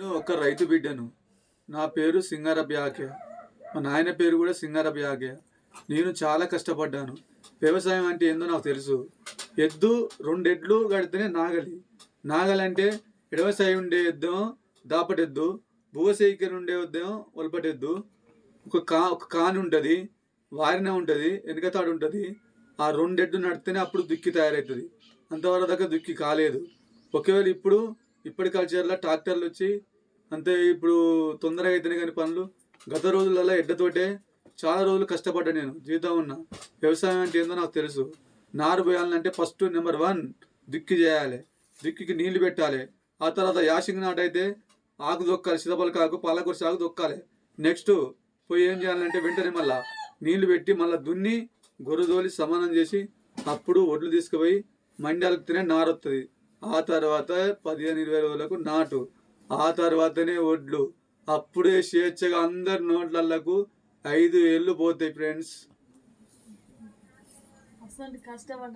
నేను ఒక రైతు బిడ్డను. నా పేరు సింగారబ్ యాగ్య మా నాయన పేరు కూడా సింగారబ్ యాగ్య నేను చాలా కష్టపడ్డాను. వ్యవసాయం అంటే ఏందో నాకు తెలుసు. ఎద్దు రెండెడ్లు కడితేనే నాగలి. నాగలి అంటే ఎడవసాయి ఉండే ఎద్దేమో దాపటెద్దు భూవసైకి ఉండే ఎద్దేమో ఒలపటెద్దు. ఒక కా ఒక కాని ఉంటుంది వారిన ఉంటుంది వెనకతాడు ఉంటుంది. ఆ రెండెడ్లు నడితేనే అప్పుడు దుక్కి తయారవుతుంది అంతవరకు దాకా దుక్కి కాలేదు. ఒకవేళ ఇప్పుడు ఇప్పటి కల్చర్లో ట్రాక్టర్లు వచ్చి అంతే ఇప్పుడు తొందరగా అయితేనే కానీ పనులు. గత రోజులలో ఎడ్డతోటే చాలా రోజులు కష్టపడ్డా నేను జీవితం ఉన్నా. వ్యవసాయం అంటే ఏందో నాకు తెలుసు. నారు పోయాలంటే ఫస్ట్ నెంబర్ వన్ దుక్కి చేయాలి. దుక్కికి నీళ్ళు పెట్టాలి. ఆ తర్వాత యాసింగ్ నాటైతే ఆకు దొక్కాలి సీతపలకాకు పాలకూర ఆకు దొక్కాలి నెక్స్ట్ పోయి ఏం చేయాలంటే వెంటనే మళ్ళా నీళ్ళు పెట్టి మళ్ళీ దున్ని గొర్రెదోలి సమానం చేసి అప్పుడు ఒడ్లు తీసుకుపోయి మండలకితేనే తినే నారొస్తుంది ఆ తర్వాత పదిహేను ఇరవై రోజులకు నాటు. ఆ తర్వాతనే ఒడ్లు. అప్పుడే స్వేచ్ఛగా అందరి నోట్లకు ఐదు ఏళ్ళు పోతాయి ఫ్రెండ్స్. కష్టపడ్డ